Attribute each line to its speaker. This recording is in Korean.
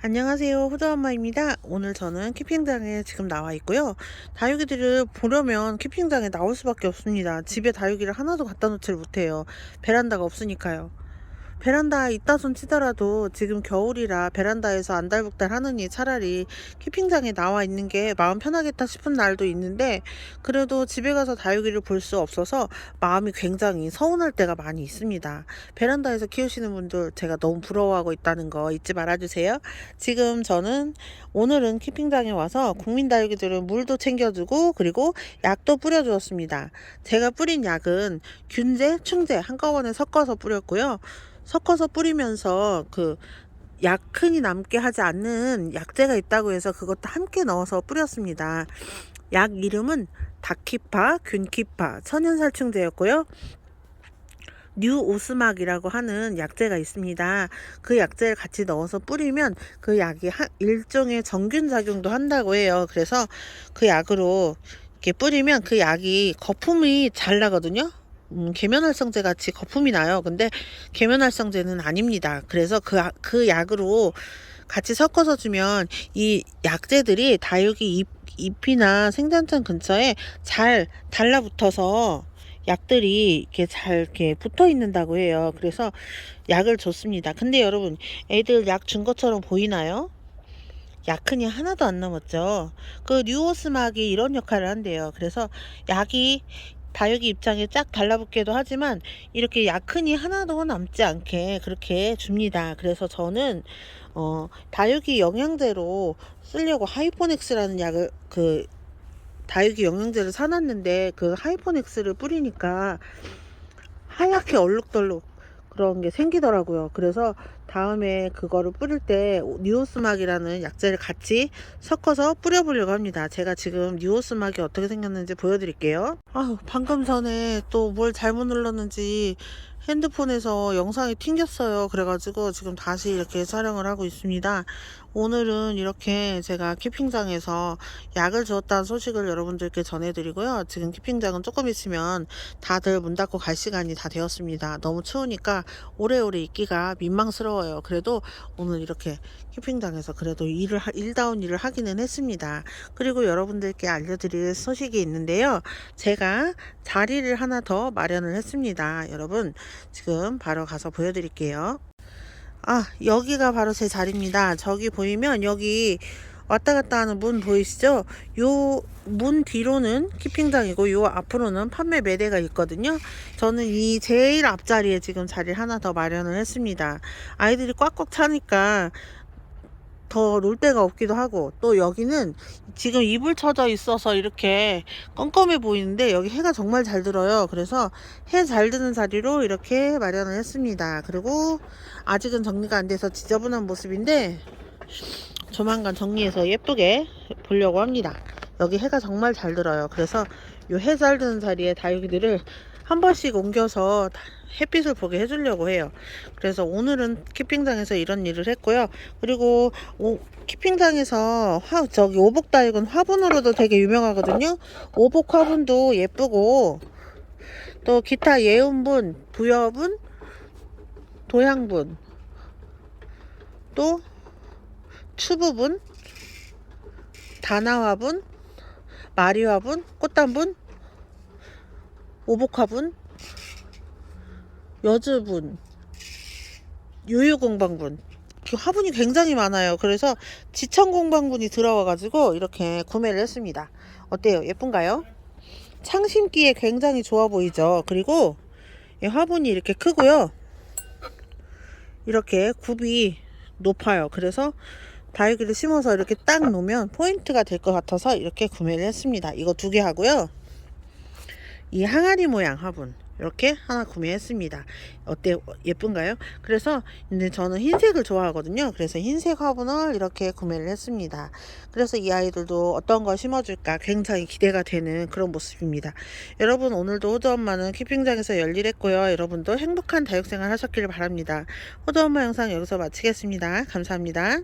Speaker 1: 안녕하세요. 호주엄마입니다. 오늘 저는 키핑장에 지금 나와 있고요. 다육이들을 보려면 키핑장에 나올 수밖에 없습니다. 집에 다육이를 하나도 갖다 놓지를 못해요. 베란다가 없으니까요. 베란다에 있다 손 치더라도 지금 겨울이라 베란다에서 안달복달 하느니 차라리 키핑장에 나와 있는 게 마음 편하겠다 싶은 날도 있는데 그래도 집에 가서 다육이를 볼 수 없어서 마음이 굉장히 서운할 때가 많이 있습니다. 베란다에서 키우시는 분들 제가 너무 부러워하고 있다는 거 잊지 말아주세요. 지금 저는 오늘은 키핑장에 와서 국민 다육이들은 물도 챙겨주고 그리고 약도 뿌려주었습니다. 제가 뿌린 약은 균제, 충제 한꺼번에 섞어서 뿌렸고요. 섞어서 뿌리면서 그 약흔이 남게 하지 않는 약재가 있다고 해서 그것도 함께 넣어서 뿌렸습니다. 약 이름은 다키파, 균키파, 천연살충제였고요. 뉴 오스막이라고 하는 약재가 있습니다. 그 약재를 같이 넣어서 뿌리면 그 약이 한 일종의 정균 작용도 한다고 해요. 그래서 그 약으로 이렇게 뿌리면 그 약이 거품이 잘 나거든요. 음, 계면활성제 같이 거품이 나요. 근데 계면활성제는 아닙니다. 그래서 그, 아- 그 약으로 같이 섞어서 주면 이 약재들이 다육이 잎, 잎이나 생장창 근처에 잘 달라붙어서 약들이 이렇게 잘 이렇게 붙어 있는다고 해요. 그래서 약을 줬습니다. 근데 여러분, 애들 약 준 것처럼 보이나요? 약흔이 하나도 안 남았죠. 그 뉴오스막이 이런 역할을 한대요. 그래서 약이 다육이 입장에 쫙 달라붙기도 하지만 이렇게 약흔이 하나도 남지 않게 그렇게 줍니다. 그래서 저는 어, 다육이 영양제로 쓰려고 하이포닉스라는 약을 그 다육이 영양제를 사놨는데 그 하이포닉스를 뿌리니까 하얗게 얼룩덜룩 그런 게 생기더라고요. 그래서 다음에 그거를 뿌릴 때 뉴오스막이라는 약재를 같이 섞어서 뿌려보려고 합니다. 제가 지금 뉴오스막이 어떻게 생겼는지 보여드릴게요. 아, 방금 전에 또 뭘 잘못 눌렀는지 핸드폰에서 영상이 튕겼어요. 그래가지고 지금 다시 이렇게 촬영을 하고 있습니다. 오늘은 이렇게 제가 키핑장에서 약을 주었다는 소식을 여러분들께 전해드리고요. 지금 키핑장은 조금 있으면 다들 문 닫고 갈 시간이 다 되었습니다. 너무 추우니까 오래오래 있기가 민망스러워요. 그래도 오늘 이렇게 키핑장에서 그래도 일을 하- 일다운 일을 하기는 했습니다. 그리고 여러분들께 알려드릴 소식이 있는데요. 제가 자리를 하나 더 마련을 했습니다. 여러분 지금 바로 가서 보여드릴게요. 아 여기가 바로 제 자리입니다. 저기 보이면 여기 왔다 갔다 하는 문 보이시죠? 요 문 뒤로는 키핑장이고 요 앞으로는 판매 매대가 있거든요. 저는 이 제일 앞자리에 지금 자리를 하나 더 마련을 했습니다. 아이들이 꽉꽉 차니까 더 놀 데가 없기도 하고 또 여기는 지금 이불 쳐져 있어서 이렇게 껌껌해 보이는데 여기 해가 정말 잘 들어요. 그래서 해 잘 드는 자리로 이렇게 마련을 했습니다. 그리고 아직은 정리가 안 돼서 지저분한 모습인데 조만간 정리해서 예쁘게 보려고 합니다. 여기 해가 정말 잘 들어요. 그래서 요 해 잘 드는 자리에 다육이들을 한 번씩 옮겨서 다- 햇빛을 보게 해주려고 해요. 그래서 오늘은 키핑장에서 이런 일을 했고요. 그리고 오, 키핑장에서 화, 저기 오복 다육은 화분으로도 되게 유명하거든요. 오복 화분도 예쁘고 또 기타 예운분, 부여분, 도양분, 또 추부분, 다나화분, 마리화분, 꽃단분, 오복화분, 여주분, 유유공방분. 그 화분이 굉장히 많아요. 그래서 지천공방분이 들어와가지고 이렇게 구매를 했습니다. 어때요? 예쁜가요? 창심기에 굉장히 좋아 보이죠? 그리고 이 화분이 이렇게 크고요. 이렇게 굽이 높아요. 그래서 다육이를 심어서 이렇게 딱 놓으면 포인트가 될 것 같아서 이렇게 구매를 했습니다. 이거 두 개 하고요. 이 항아리 모양 화분 이렇게 하나 구매했습니다. 어때요? 예쁜가요? 그래서 근데 저는 흰색을 좋아하거든요. 그래서 흰색 화분을 이렇게 구매를 했습니다. 그래서 이 아이들도 어떤 거 심어줄까 굉장히 기대가 되는 그런 모습입니다. 여러분 오늘도 호두 엄마는 키핑장에서 열일했고요. 여러분도 행복한 다육생활 하셨기를 바랍니다. 호두 엄마 영상 여기서 마치겠습니다. 감사합니다.